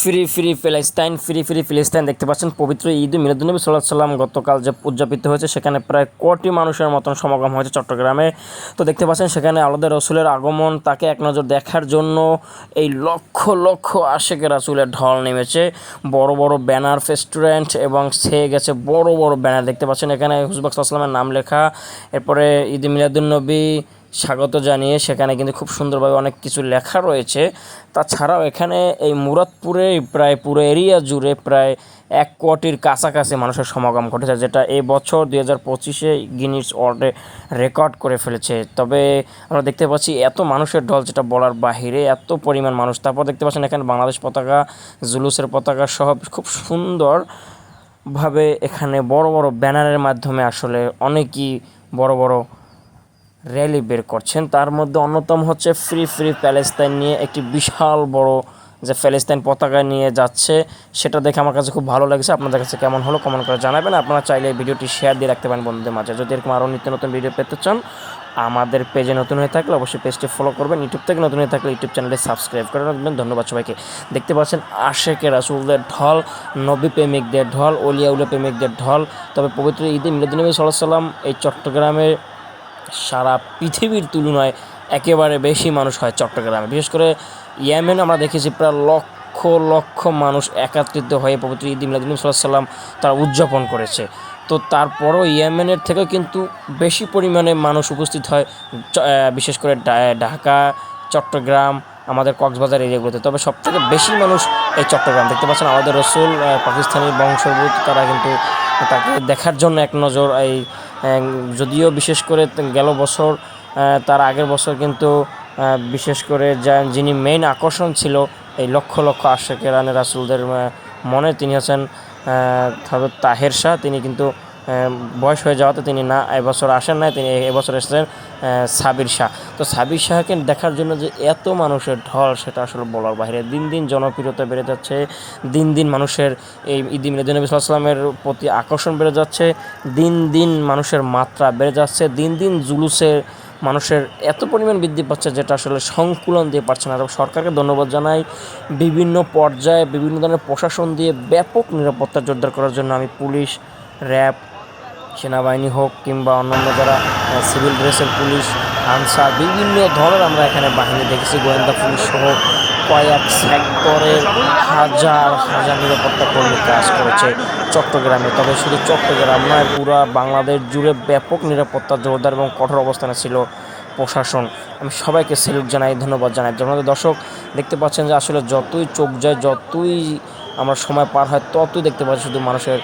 Free free Palestine, free free Palestine দেখতে পাচ্ছেন, পবিত্র ঈদ মিলাদুলনবী সাল্লাহ সাল্লাম গতকাল যে উদযাপিত হয়েছে, সেখানে প্রায় কোটি মানুষের মতন সমাগম হয়েছে চট্টগ্রামে। তো দেখতে পাচ্ছেন, সেখানে আলাদা রসুলের আগমন, তাকে এক নজর দেখার জন্য এই লক্ষ লক্ষ আশেকের রাসুলের ঢল নেমেছে। বড় বড় ব্যানার ফেস্টুরেন্ট এবং সে গেছে বড় বড় ব্যানার। দেখতে পাচ্ছেন, এখানে হুজবাক সাল্লামের নাম লেখা। এরপরে ঈদ মিলাদুলনবী স্বাগত জানিয়ে সেখানে কিন্তু খুব সুন্দরভাবে অনেক কিছু লেখা রয়েছে। তাছাড়াও এখানে এই মুরাদপুরে প্রায় পুরো এরিয়া জুড়ে প্রায় এক কোটির কাছাকাছি মানুষের সমাগম ঘটেছে, যেটা এই বছর দুই হাজার পঁচিশে গিনিস ওয়ার্ল্ডে রেকর্ড করে ফেলেছে। তবে আমরা দেখতে পাচ্ছি এত মানুষের ঢল যেটা বলার বাহিরে, এত পরিমাণ মানুষ। তারপর দেখতে পাচ্ছেন এখানে বাংলাদেশ পতাকা, জুলুসের পতাকা সহ খুব সুন্দর ভাবে এখানে বড় বড় ব্যানারের মাধ্যমে আসলে অনেকই বড় বড় র্যালি বের করছেন। তার মধ্যে অন্যতম হচ্ছে ফ্রি ফ্রি প্যালেস্তাইন নিয়ে একটি বিশাল বড় যে প্যালেস্তাইন পতাকা নিয়ে যাচ্ছে, সেটা দেখে আমার কাছে খুব ভালো লাগছে। আপনাদের কাছে কেমন হলো কমেন্ট করে জানাবেন। আপনারা চাইলে ভিডিওটি শেয়ার দিয়ে রাখতে পারেন বন্ধুদের মাঝে। যদি এরকম আরও নিত্য নতুন ভিডিও পেতে চান, আমাদের পেজে নতুন হয়ে থাকলে অবশ্যই পেজটি ফলো করবেন। ইউটিউব থেকে নতুন হয়ে থাকলে ইউটিউব চ্যানেলে সাবস্ক্রাইব করে রাখবেন। ধন্যবাদ সবাইকে। দেখতে পাচ্ছেন আশেকের রাসুলদের ঢল, নবী প্রেমিকদের ঢল অলিয়াউলিয়া প্রেমিকদের ঢল। তবে পবিত্র ঈদে মিলাদুলনবী সাল্লাহ সাল্লাম এই চট্টগ্রামের সারা পৃথিবীর তুলনায় একেবারে বেশি মানুষ হয় চট্টগ্রামে। বিশেষ করে ইয়েমেন আমরা দেখেছি প্রায় লক্ষ লক্ষ মানুষ একত্রিত হয়ে পবিত্র ঈদ মিলাদুল সাল্লাম তারা উদযাপন করেছে। তো তারপরও ইয়েমেনের থেকেও কিন্তু বেশি পরিমাণে মানুষ উপস্থিত হয় বিশেষ করে ঢাকা, চট্টগ্রাম, আমাদের কক্সবাজার এরিয়াগুলোতে। তবে সবথেকে বেশি মানুষ এই চট্টগ্রাম। দেখতে পাচ্ছেন আমাদের রসুল পাকিস্তানি বংশোদ্ভূত, তারা কিন্তু তাকে দেখার জন্য এক নজর এই যদিও বিশেষ করে গেল বছর তার আগের বছর কিন্তু বিশেষ করে যা, যিনি মেইন আকর্ষণ ছিল, এই লক্ষ লক্ষ আশেকের রানের রাসুলদের মনে তিনি হজরত তাহের শাহ, তিনি কিন্তু বয়স হয়ে যাওয়াতে তিনি না, এবছর আসেন নাই, তিনি এবছর এসেছেন সাবির শাহ। তো সাবির শাহকে দেখার জন্য যে এত মানুষের ঢল, সেটা আসলে বলার বাইরে। দিন দিন জনপ্রিয়তা বেড়ে যাচ্ছে, দিন দিন মানুষের এই ঈদ মিলাদুলনবী সাল্লামের প্রতি আকর্ষণ বেড়ে যাচ্ছে, দিন দিন মানুষের মাত্রা বেড়ে যাচ্ছে, দিন দিন জুলুসের মানুষের এত পরিমাণ বৃদ্ধি পাচ্ছে, যেটা আসলে সংকুলন দিয়ে পারছে না। সরকারকে ধন্যবাদ জানাই, বিভিন্ন পর্যায়ে, বিভিন্ন ধরনের প্রশাসন দিয়ে ব্যাপক নিরাপত্তা জোরদার করার জন্য আমি পুলিশ, র্যাব সেনাবাহিনী হোক কিংবা অন্যান্য যারা সিভিল ড্রেসের পুলিশ আনসা বিভিন্ন ধরনের আমরা এখানে বাহিনী দেখেছি। গোয়েন্দা পুলিশ সহ কয়েক সেক্টরের হাজার হাজার নিরাপত্তা কর্মী কাজ করেছে চট্টগ্রামে। তবে শুধু চট্টগ্রাম নয়, পুরা বাংলাদেশ জুড়ে ব্যাপক নিরাপত্তা জোরদার এবং কঠোর অবস্থানে ছিল প্রশাসন। আমি সবাইকে স্যালুট জানাই, ধন্যবাদ জানাই। আমাদের দর্শক, দেখতে পাচ্ছেন যে আসলে যতই চোখ যায়, যতই আমরা সময় পার হয়, ততই দেখতে পাচ্ছি শুধু মানুষের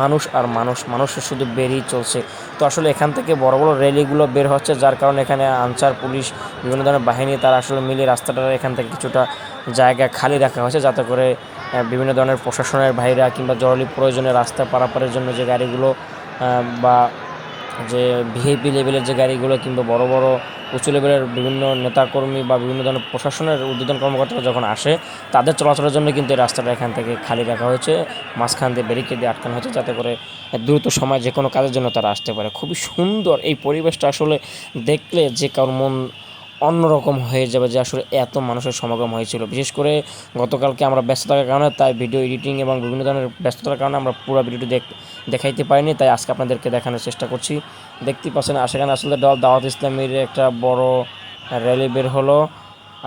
মানুষ আর মানুষ, মানুষের শুধু বেরিয়ে চলছে। তো আসলে এখান থেকে বড় বড় র্যালিগুলো বের হচ্ছে, যার কারণে এখানে আনসার, পুলিশ, বিভিন্ন ধরনের বাহিনী, তারা আসলে মিলে রাস্তাটা এখান থেকে কিছুটা জায়গা খালি রাখা হয়েছে, যাতে করে বিভিন্ন ধরনের প্রশাসনের ভাইরা কিংবা জরুরি প্রয়োজনে রাস্তা পারাপারের জন্য যে গাড়িগুলো বা যে ভিআইপি লেভেলের যে গাড়িগুলো কিংবা বড় বড় উঁচু লেভেলের বিভিন্ন নেতাকর্মী বা বিভিন্ন ধরনের প্রশাসনের উদ্বোধন কর্মকর্তারা যখন আসে, তাদের চলাচলের জন্য কিন্তু এই রাস্তাটা এখান থেকে খালি রাখা হয়েছে। মাঝখান দিয়ে ব্যারিকেড দিয়ে আটকানো হয়েছে যাতে করে দ্রুত সময় যে কোনো কাজের জন্য তারা আসতে পারে। খুবই সুন্দর এই পরিবেশটা আসলে দেখলে যে কারোর মন অন্যরকম হয়ে যাবে যে আসলে এত মানুষের সমাগম হয়েছিল। বিশেষ করে গতকালকে আমরা ব্যস্ত থাকার কারণে, তাই ভিডিও এডিটিং এবং বিভিন্ন ধরনের ব্যস্ততার কারণে আমরা পুরো ভিডিওটি দেখ দেখাইতে পারিনি, তাই আজকে আপনাদেরকে দেখানোর চেষ্টা করছি। দেখতে পাচ্ছেন সেখানে আসলে দল দাওয়াত ইসলামের একটা বড় র্যালি বের হলো।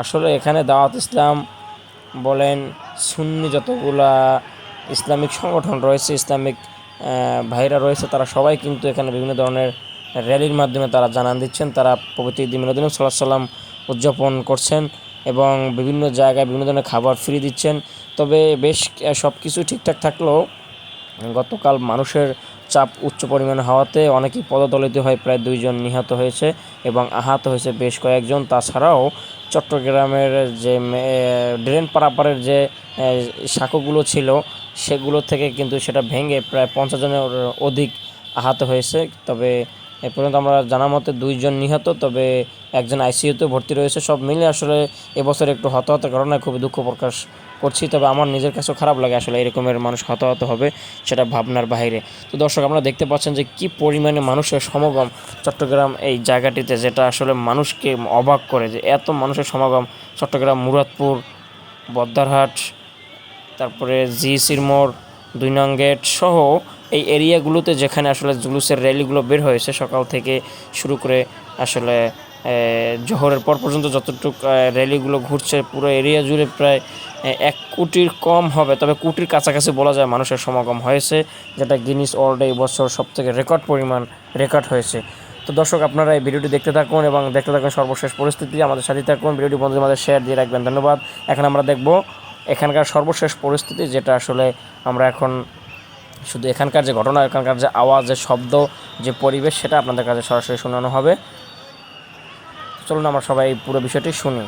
আসলে এখানে দাওয়াত ইসলাম বলেন, সুন্নি যতগুলা ইসলামিক সংগঠন রয়েছে, ইসলামিক ভাইরা রয়েছে, তারা সবাই কিন্তু এখানে বিভিন্ন ধরনের র্যালির মাধ্যমে তারা জানান দিচ্ছেন, তারা পবিত্র ঈদ মিলাদুল সাল্লাহ সাল্লাম উদযাপন করছেন এবং বিভিন্ন জায়গায় বিভিন্ন ধরনের খাবার ফ্রি দিচ্ছেন। তবে বেশ সব কিছু ঠিকঠাক থাকলেও গতকাল মানুষের চাপ উচ্চ পরিমাণে হওয়াতে অনেকেই পদদলিত হয় প্রায় দুইজন নিহত হয়েছে এবং আহত হয়েছে বেশ কয়েকজন। তাছাড়াও চট্টগ্রামের যে ড্রেন পারাপারের যে সাঁকোগুলো ছিল, সেগুলো থেকে কিন্তু সেটা ভেঙে প্রায় পঞ্চাশ জনের অধিক আহত হয়েছে। তবে এ পর্যন্ত আমরা জানা মতে দুইজন নিহত, তবে একজন আইসিইউতে ভর্তি রয়েছে। সব মিলে আসলে এবছর একটু হতাহতের ঘটনায় খুবই দুঃখ প্রকাশ করছি, তবে আমার নিজের কাছেও খারাপ লাগে আসলে এরকমের মানুষ হতাহত হবে সেটা ভাবনার বাইরে। তো দর্শক, আপনারা দেখতে পাচ্ছেন যে কি পরিমাণে মানুষের সমাগম চট্টগ্রাম এই জায়গাটিতে, যেটা আসলে মানুষকে অবাক করে যে এত মানুষের সমাগম চট্টগ্রাম, মুরাদপুর বদ্দারহাট তারপরে জি সিরমোড় দুই নং গেট সহ এই এরিয়াগুলোতে যেখানে আসলে জুলুসের র্যালিগুলো বের হয়েছে, সকাল থেকে শুরু করে আসলে জোহরের পর পর্যন্ত যতটুক র্যালিগুলো ঘুরছে, পুরো এরিয়া জুড়ে প্রায় এক কোটির কম হবে। তবে কোটির কাছাকাছি বলা যায় মানুষের সমাগম হয়েছে, যেটা গিনিস ওয়ার্ল্ডে এই বছর সব থেকে রেকর্ড পরিমাণ রেকর্ড হয়েছে। তো দর্শক, আপনারা এই ভিডিওটি দেখতে থাকুন এবং দেখতে থাকুন সর্বশেষ পরিস্থিতি। আমাদের সাথে থাকুন, ভিডিওটি বন্ধুদের মাঝে শেয়ার দিয়ে রাখবেন। ধন্যবাদ। এখন আমরা দেখব এখানকার সর্বশেষ পরিস্থিতি, যেটা আসলে আমরা এখন শুধু এখানকার যে ঘটনা, এখানকার যে আওয়াজ, যে শব্দ, যে পরিবেশ, সেটা আপনাদের কাছে সরাসরি শোনানো হবে। চলুন আমরা সবাই এই পুরো বিষয়টি শুনি।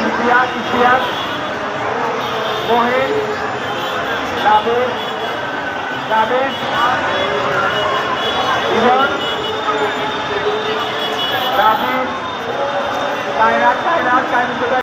ইতিহাস ইতিহাস মহিন রাবেশ রাবেশ ইজন রাবিশ কায়রাত কায়রাত কায়রাত